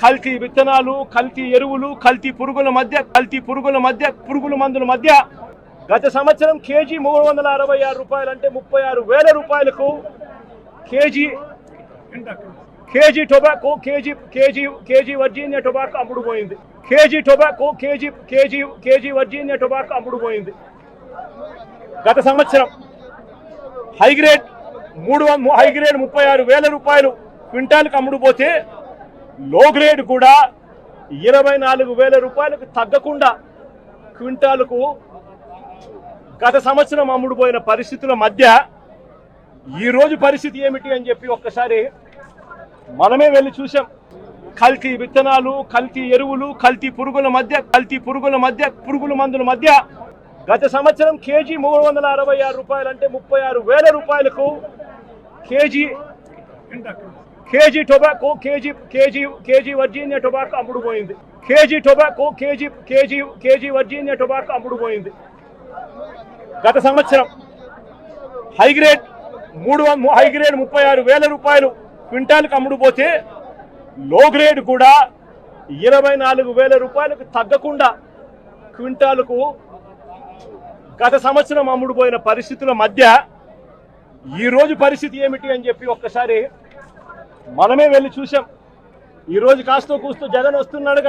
కల్తీ విత్తనాలు కల్తీ ఎరువులు కల్తీ పురుగుల మధ్య కల్తీ పురుగుల మధ్య పురుగుల మందుల మధ్య గత సంవత్సరం కేజీ మూడు వందల అరవై ఆరు రూపాయలు అంటే ముప్పై ఆరు వేల రూపాయలకు KG KG tobacco KG KG KG Virginia tobacco అమ్ముడు పోయింది KG tobacco KG KG KG Virginia tobacco అమ్ముడు పోయింది గత సంవత్సరం హై గ్రేడ్ మూడు హైగ్రేడ్ హై గ్రేడ్ ముప్పై ఆరు వేల రూపాయలు క్వింటాల్కి అమ్ముడు పోతే లో గ్రేడ్ కూడా ఇరవై నాలుగు వేల రూపాయలకు తగ్గకుండా క్వింటాలకు గత సంవత్సరం అమ్ముడుపోయిన పరిస్థితుల మధ్య ఈరోజు పరిస్థితి ఏమిటి అని చెప్పి ఒక్కసారి మనమే వెళ్ళి చూసాం కల్తీ విత్తనాలు కల్తీ ఎరువులు కల్తీ పురుగుల మధ్య కల్తీ పురుగుల మధ్య పురుగుల మందుల మధ్య గత సంవత్సరం కేజీ మూడు వందల అరవై ఆరు రూపాయలు అంటే ముప్పై ఆరు వేల రూపాయలకు KG KG tobacco KG KG KG Virginia tobacco అమ్ముడు పోయింది. KG tobacco KG KG KG Virginia tobacco అమ్ముడు పోయింది. గత సంవత్సరం హై గ్రేడ్ మూడు హైగ్రేడ్ హై గ్రేడ్ ముప్పై ఆరు వేల రూపాయలు క్వింటాల్కి అమ్ముడు పోతే లో గ్రేడ్ కూడా ఇరవై నాలుగు వేల రూపాయలకు తగ్గకుండా క్వింటాల్కు గత సంవత్సరం అమ్ముడు పోయిన పరిస్థితుల మధ్య ఈ రోజు పరిస్థితి ఏమిటి అని చెప్పి ఒక్కసారి మనమే వెళ్ళి చూసాం ఈ రోజు కాస్తో కూస్తూ జగన్ వస్తున్నాడు